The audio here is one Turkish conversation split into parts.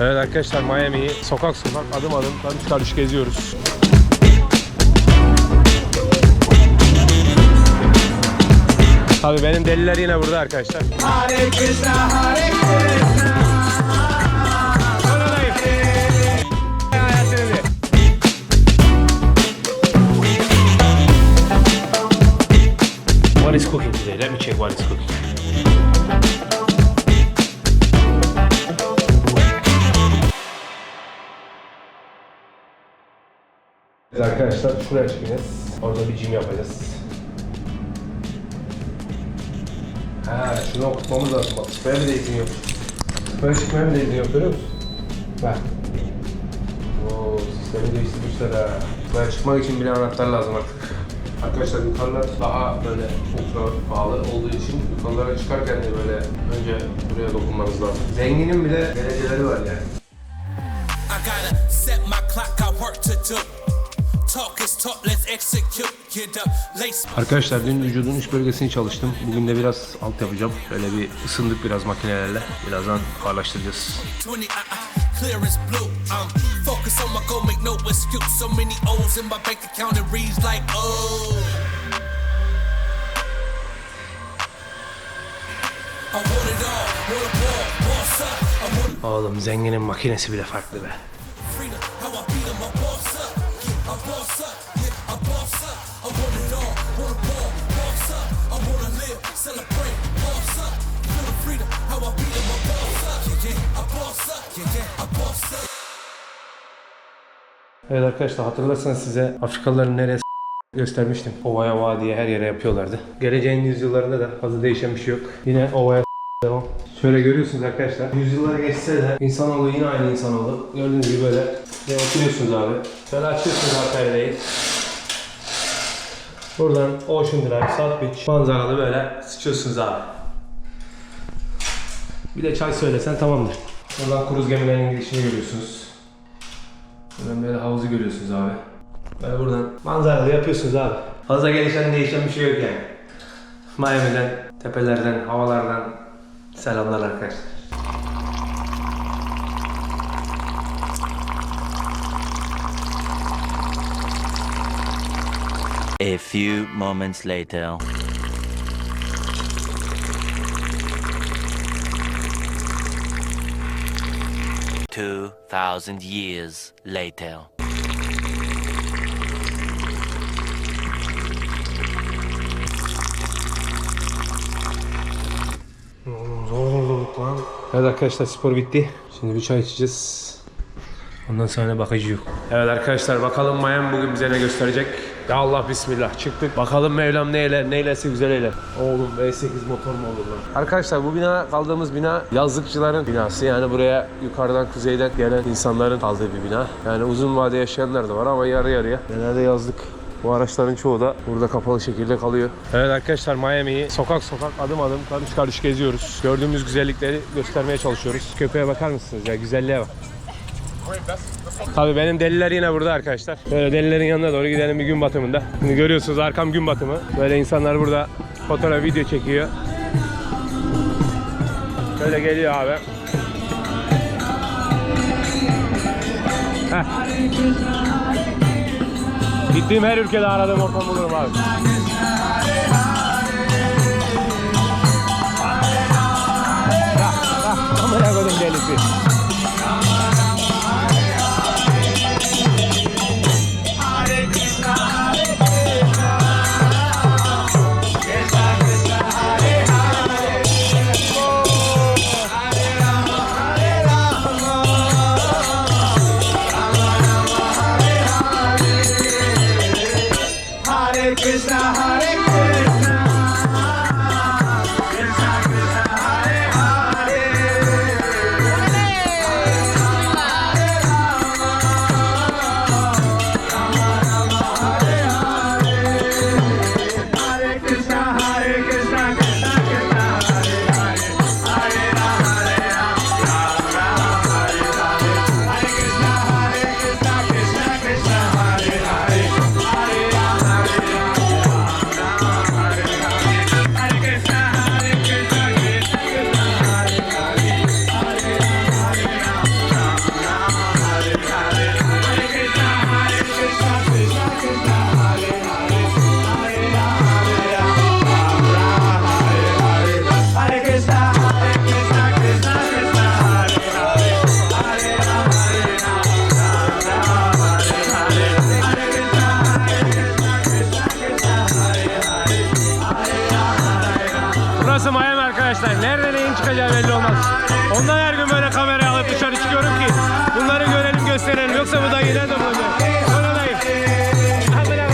Evet arkadaşlar Miami'yi sokak sokak adım adım karış karış geziyoruz. Tabii benim deliler yine burada arkadaşlar. Hare Krishna, Hare Krishna. What is cooking today? Let me check what is cooking. Arkadaşlar şuraya çıkacağız. Orada bir gym yapacağız. Ha, şunu okutmamız lazım bak. Böyle de izin yok. Böyle çıkmaya bile izin yok görüyor musun? Bak. Oo, sistemi değiştirmişler ha. Böyle çıkmak için bile anahtar lazım artık. Arkadaşlar yukarılar daha böyle ultra pahalı olduğu için yukarılara çıkarken de böyle önce buraya dokunmanız lazım. Zenginin bile dereceleri var yani. Arkadaşlar dün vücudun üst bölgesini çalıştım. Bugün de biraz alt yapacağım. Böyle bir ısındık biraz makinelerle. Birazdan ağırlaştıracağız. 20, uh, uh, clear as blue. Focus on my goal, make no excuse. So many O's in my bank account, it reads like, oh. Oğlum zenginin makinesi bile farklı be. Evet arkadaşlar hatırlarsanız size Afrikalıların nereye s- göstermiştim. Ovaya vadiye her yere yapıyorlardı. Geleceğin yüzyıllarında da fazla değişen bir şey yok. Yine ovaya devam. Şöyle görüyorsunuz arkadaşlar. Yüzyıllar geçse de insanoğlu yine aynı insanoğlu. Gördüğünüz gibi böyle ve oturuyorsunuz abi. Şöyle açıyorsunuz perdeyi. Buradan Ocean Drive, South Beach manzaralı böyle sıçıyorsunuz abi. Bir de çay söylesen tamamdır. Buradan kruz gemilerinin girişini görüyorsunuz. Buradan böyle havuzu görüyorsunuz abi. Böyle buradan manzaralı yapıyorsunuz abi. Fazla gelişen değişen bir şey yok yani. Miami'den, tepelerden, havalardan selamlar arkadaşlar. A few moments later. Two thousand years later. Evet arkadaşlar spor bitti. Şimdi bir çay içeceğiz. Ondan sonra bakıcı yok. Evet arkadaşlar bakalım Miami bugün bize ne gösterecek. Ya Allah bismillah çıktık. Bakalım Mevlam neyle, neylesi güzel eyle. Oğlum V8 motor mu olur lan? Arkadaşlar bu bina kaldığımız bina yazlıkçıların binası. Yani buraya yukarıdan kuzeyden gelen insanların kaldığı bir bina. Yani uzun vade yaşayanlar da var ama yarı yarıya. Genelde yazlık. Bu araçların çoğu da burada kapalı şekilde kalıyor. Evet arkadaşlar Miami'yi sokak sokak adım adım karış karış geziyoruz. Gördüğümüz güzellikleri göstermeye çalışıyoruz. Köpeğe bakar mısınız ya güzelliğe bak. Tabii benim deliler yine burada arkadaşlar. Böyle delilerin yanına doğru gidelim bir gün batımında. Şimdi görüyorsunuz arkam gün batımı. Böyle insanlar burada fotoğraf video çekiyor. Böyle geliyor abi. Heh. Gittiğim her ülkede aradığım ortam bulurum abi. Amına koydum delisi.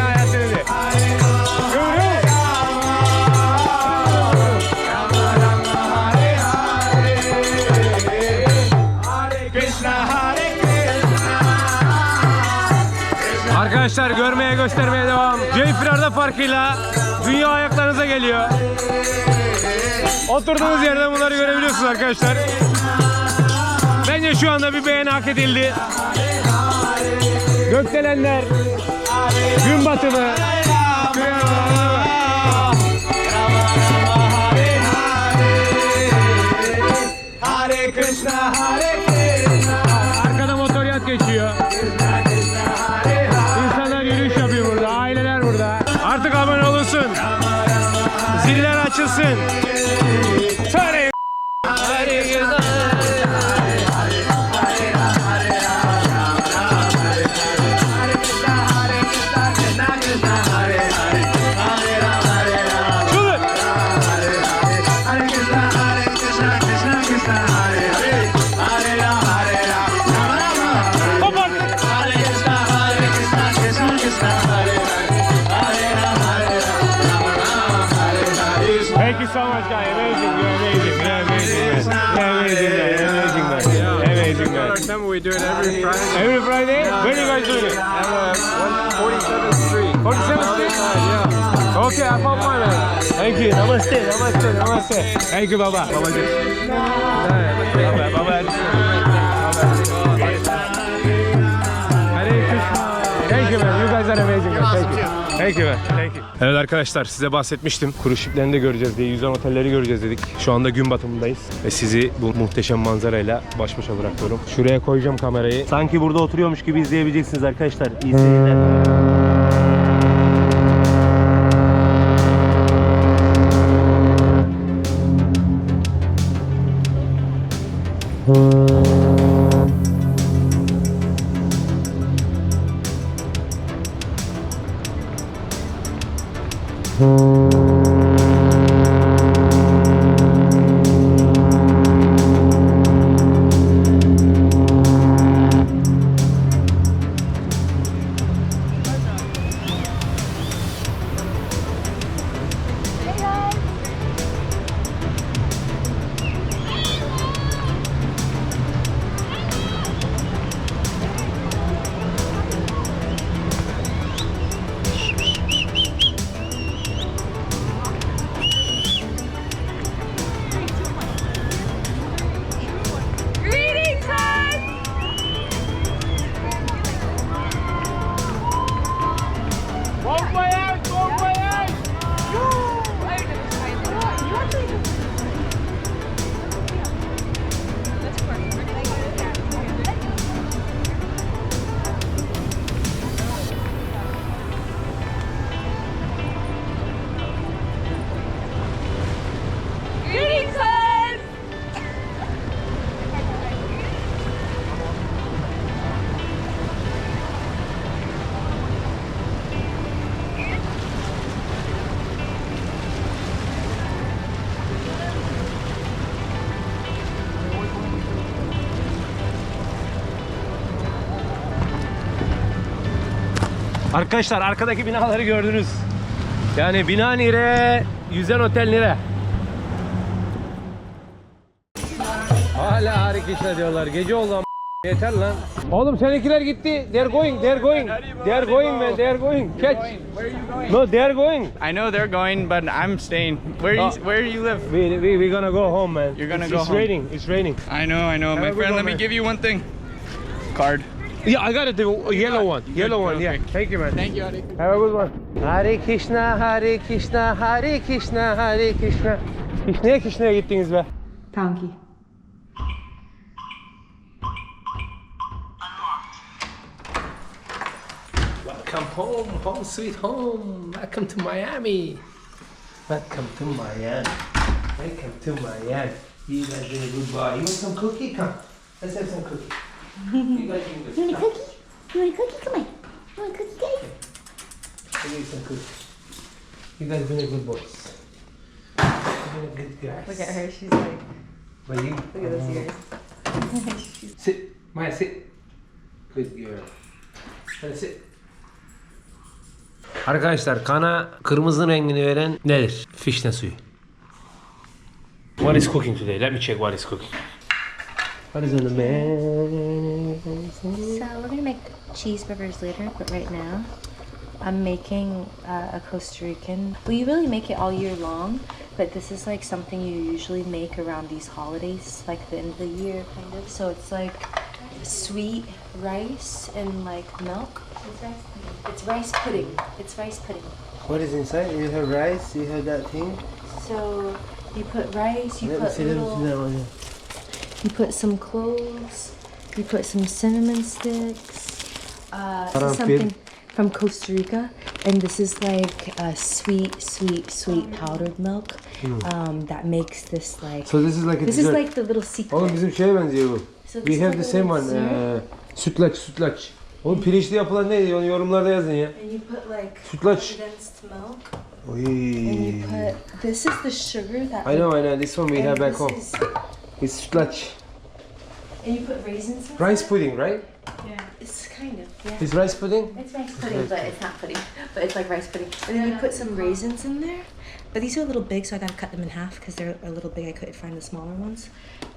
Hayatını. Görüyor musun? Krishna Hare Krishna Arkadaşlar görmeye göstermeye devam. Ceyfirar'da farkıyla dünya ayaklarınıza geliyor. Oturduğunuz yerden bunları görebiliyorsunuz arkadaşlar. Bence şu anda bir beğeni hak edildi. Gökdelenler, gün batımı. Arkada motoryat geçiyor. İnsanlar yürüyüş yapıyor burada. Aileler burada. Artık abone olunsun. Ziller açılsın. Thank you so much, guy. Amazing. You're amazing. You're amazing, man. You're amazing, man. Amazing, man. Amazing, man. time we do it every Friday. Every Friday? Where you guys doing it? At uh, 147th Street. 47th Street? Yeah. Okay, I found man. Thank you. Namaste, namaste, namaste. Thank you, Baba. Baba. Baba, Baba. Thank you. Thank you. Evet arkadaşlar size bahsetmiştim. Kuru şiplerini de göreceğiz diye. Yüzen otelleri göreceğiz dedik. Şu anda gün batımındayız. Ve sizi bu muhteşem manzarayla baş başa bırakıyorum. Şuraya koyacağım kamerayı. Sanki burada oturuyormuş gibi izleyebileceksiniz arkadaşlar. İyi seyirler. Arkadaşlar arkadaki binaları gördünüz. Yani bina nire, yüzen otel nire. Hala hareketler diyorlar. Gece oldu ama yeter lan. Oğlum seninkiler gitti. They're going, they're going. They're going man, they're going. Catch. No, they're going. I know they're going, but I'm staying. Where you. Where you live? We, we, we're gonna go home man. You're gonna it's, go it's home. raining, it's raining. I know, I know, my friend. Let me give you one thing. Card. Yeah, I got it, the yellow one. Yellow one, yeah. Thank you man. Thank you, Adi. Have a good one. Hare Krishna, Hare Krishna, Hare Krishna, Hare Krishna. Krishna Krishna'ya gittiniz be. Donkey. Welcome home, home sweet home. Welcome to Miami. Welcome to Miami. Welcome to Miami. You guys doing a good boy. You want some cookie? Come. Let's have some cookie. You guys want a cookie? You want a cookie? Come on. You want a cookie, guys? Give me some cookie. You guys been a good boys. You've been a good girls. Look at her. She's like, But you, look at those ears. sit. Maya sit. Good girl. Hadi sit. Arkadaşlar kana kırmızı rengini veren nedir? Fişne suyu. What is cooking today? Let me check what is cooking. What is in the man? So we're gonna make cheeseburgers later, but right now I'm making uh, a Costa Rican. Well, you really make it all year long, but this is like something you usually make around these holidays, like the end of the year, kind of. So it's like sweet rice and like milk. It's rice pudding. It's rice pudding. It's rice pudding. What is inside? You have rice, you have that thing. So you put rice, you Let put see, little. You put some cloves. You put some cinnamon sticks. Uh, this is something from Costa Rica, and this is like a sweet, sweet, sweet powdered milk um, that makes this like. Hmm. So this is like a this is dessert. like the little secret. Oğlum bizim şeye benziyor bu. So this We is have like the a same little one. dessert. Ee, sütlaç, sütlaç. Oğlum pirinçli yapılan neydi? Onu yorumlarda yazın ya. And you put like Sütlaç. condensed milk, Oy. and you put. This is the sugar that. I know, I know. This one we have back home. Is- It's sütlaç. and you put raisins. in Rice pudding, right? Yeah. It's kind of yeah. It's rice pudding? It's rice pudding, but it's not pudding. But it's like rice pudding. And then you put some raisins in there. But these are a little big, so I gotta cut them in half because they're a little big. I couldn't find the smaller ones.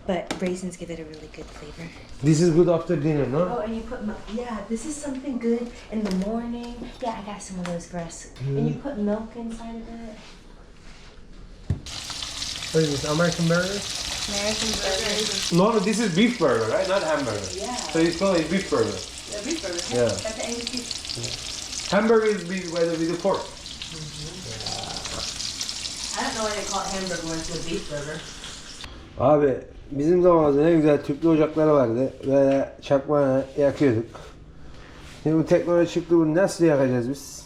But raisins give it a really good flavor. This is good after dinner, no? Oh, and you put milk. Yeah, this is something good in the morning. Yeah, I got some of those for us. And you mm. put milk inside of it. What is this? American burger? American burgers. No, no, this is beef burger, right? Not hamburger. Yeah. So it's called a beef burger. The beef burger. Yeah. That's the beef. Hamburger is beef the, with the pork. I don't know why they call it hamburger when it's a beef burger. Abi bizim zamanımızda ne güzel tüplü ocakları vardı. Böyle çakma yakıyorduk. Şimdi bu teknoloji çıktı bunu nasıl yakacağız biz?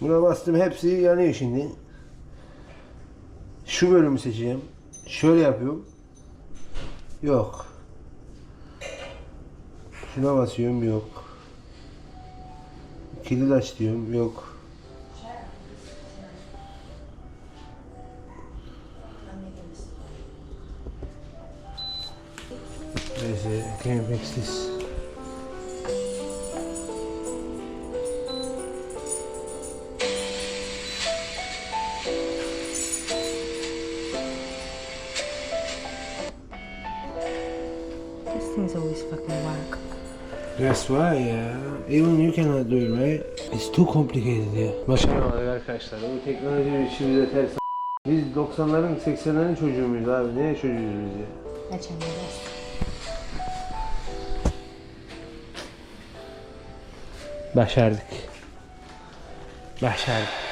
Buna bastım hepsi yanıyor şimdi. Şu bölümü seçeceğim. Şöyle yapıyorum. Yok. Şuna basıyorum yok. Kilit aç diyorum yok. Neyse, can fix That's why ya. Even you cannot do it right. It's too complicated ya. Başaramadık arkadaşlar. Bu teknoloji işi bize ters. Biz 90'ların 80'lerin çocuğu muyuz abi? Ne çocuğuyuz biz ya? Best. Başardık. Başardık.